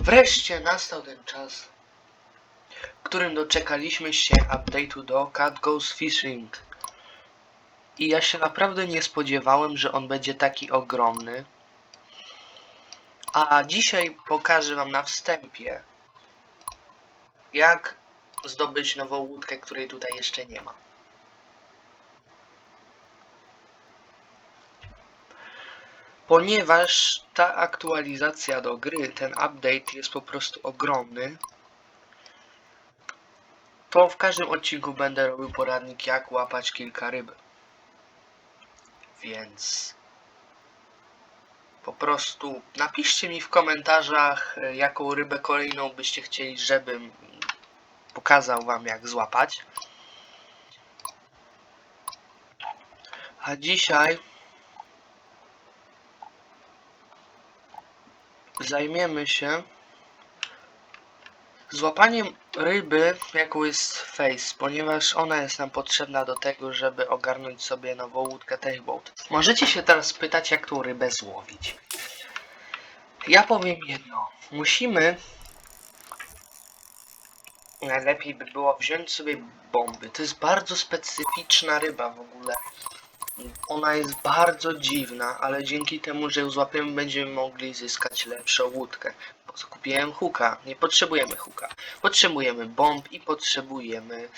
Wreszcie nastał ten czas, w którym doczekaliśmy się update'u do Cat Goes Fishing. I ja się naprawdę nie spodziewałem, że on będzie taki ogromny. A dzisiaj pokażę wam na wstępie, jak zdobyć nową łódkę, której tutaj jeszcze nie ma. Ponieważ ta aktualizacja do gry, ten update jest po prostu ogromny, to w każdym odcinku będę robił poradnik jak łapać kilka ryb. Więc po prostu napiszcie mi w komentarzach, jaką rybę kolejną byście chcieli, żebym pokazał wam jak złapać. A dzisiaj zajmiemy się złapaniem ryby, jaką jest face, ponieważ ona jest nam potrzebna do tego, żeby ogarnąć sobie nową łódkę Tayboat. Możecie się teraz pytać, jak tą rybę złowić. Ja powiem jedno. Musimy najlepiej by było wziąć sobie bomby. To jest bardzo specyficzna ryba w ogóle. Ona jest bardzo dziwna, ale dzięki temu, że ją złapiemy, będziemy mogli zyskać lepszą łódkę. Po co kupiłem huka? Nie potrzebujemy huka. Potrzebujemy bomb i potrzebujemy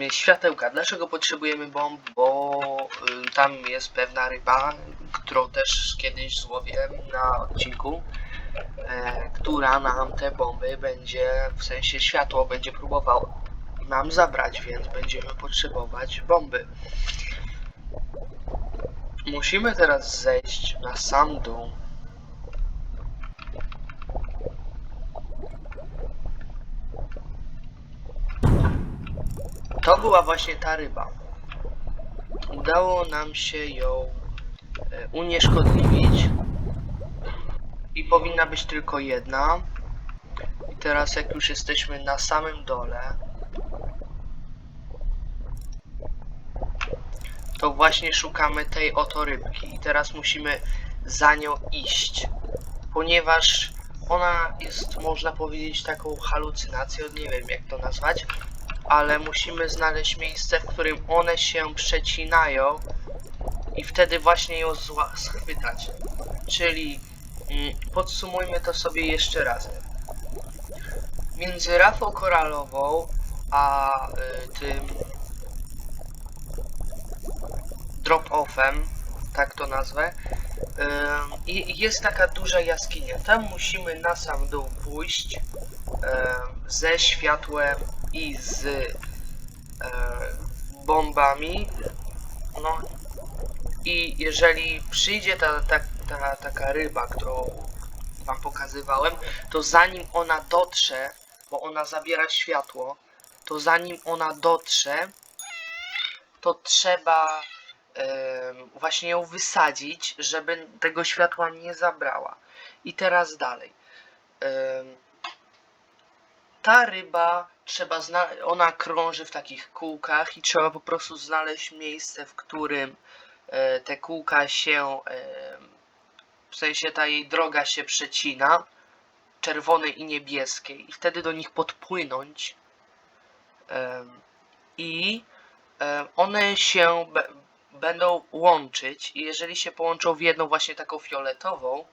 yy, światełka. Dlaczego potrzebujemy bomb? Bo yy, tam jest pewna ryba, którą też kiedyś złowiłem na odcinku, e, która nam te bomby będzie, w sensie światło będzie próbował nam zabrać, więc będziemy potrzebować bomby. Musimy teraz zejść na sam dół. To była właśnie ta ryba. Udało nam się ją e, unieszkodliwić. I powinna być tylko jedna. I teraz jak już jesteśmy na samym dole, to właśnie szukamy tej oto rybki i teraz musimy za nią iść, ponieważ ona jest, można powiedzieć, taką halucynacją, nie wiem jak to nazwać, ale musimy znaleźć miejsce, w którym one się przecinają i wtedy właśnie ją schwytać. Czyli mm, podsumujmy to sobie jeszcze raz. Między rafą koralową a y, tym drop-offem, tak to nazwę, i jest taka duża jaskinia. Tam musimy na sam dół pójść ze światłem i z bombami. No i jeżeli przyjdzie ta, ta, ta taka ryba, którą wam pokazywałem, to zanim ona dotrze, bo ona zabiera światło, to zanim ona dotrze, to trzeba właśnie ją wysadzić, żeby tego światła nie zabrała. I teraz dalej. Ta ryba trzeba ona krąży w takich kółkach i trzeba po prostu znaleźć miejsce, w którym e, te kółka się, w sensie ta jej droga się przecina, czerwonej i niebieskiej, i wtedy do nich podpłynąć. I one się będą łączyć i jeżeli się połączą w jedną właśnie taką fioletową,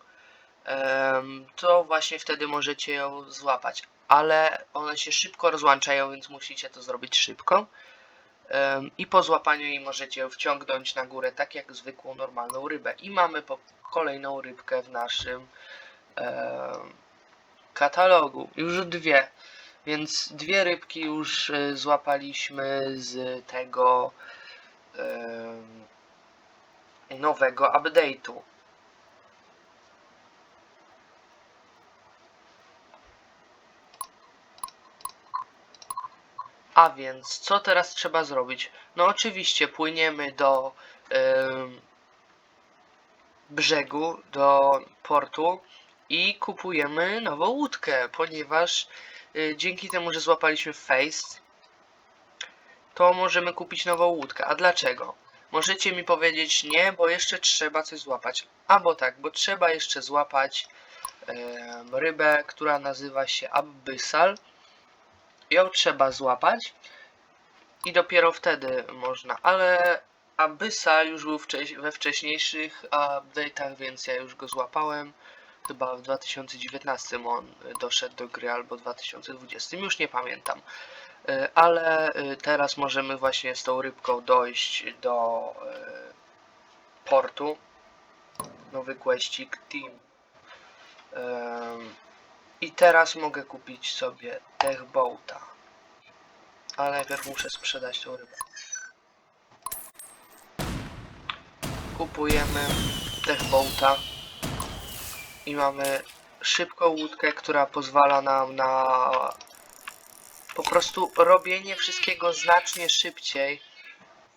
to właśnie wtedy możecie ją złapać. Ale one się szybko rozłączają, więc musicie to zrobić szybko. I po złapaniu jej możecie ją wciągnąć na górę, tak jak zwykłą, normalną rybę. I mamy kolejną rybkę w naszym katalogu. Już dwie. Więc dwie rybki już y, złapaliśmy z tego nowego update'u. A więc, co teraz trzeba zrobić? No oczywiście płyniemy do em, brzegu, do portu i kupujemy nową łódkę, ponieważ y, dzięki temu, że złapaliśmy face, to możemy kupić nową łódkę. A dlaczego? Możecie mi powiedzieć nie, bo jeszcze trzeba coś złapać. Albo tak, bo trzeba jeszcze złapać rybę, która nazywa się abyssal. Ją trzeba złapać i dopiero wtedy można, ale abyssal już był wcześ we wcześniejszych update'ach, więc ja już go złapałem. Chyba w 2019 on doszedł do gry albo 2020, już nie pamiętam. E, Ale e, teraz możemy właśnie z tą rybką dojść do e, portu. Nowy questik team. I teraz mogę kupić sobie tech boata. Ale najpierw muszę sprzedać tą rybę. Kupujemy tech boata i mamy szybką łódkę, która pozwala nam na po prostu robienie wszystkiego znacznie szybciej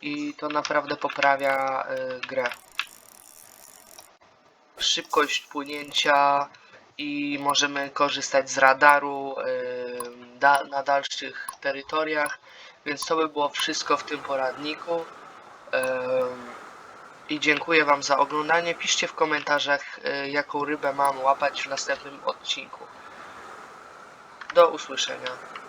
i to naprawdę poprawia y, grę. Szybkość płynięcia i możemy korzystać z radaru y, da, na dalszych terytoriach, więc to by było wszystko w tym poradniku. Ym, I dziękuję Wam za oglądanie. Piszcie w komentarzach, y, jaką rybę mam łapać w następnym odcinku. Do usłyszenia.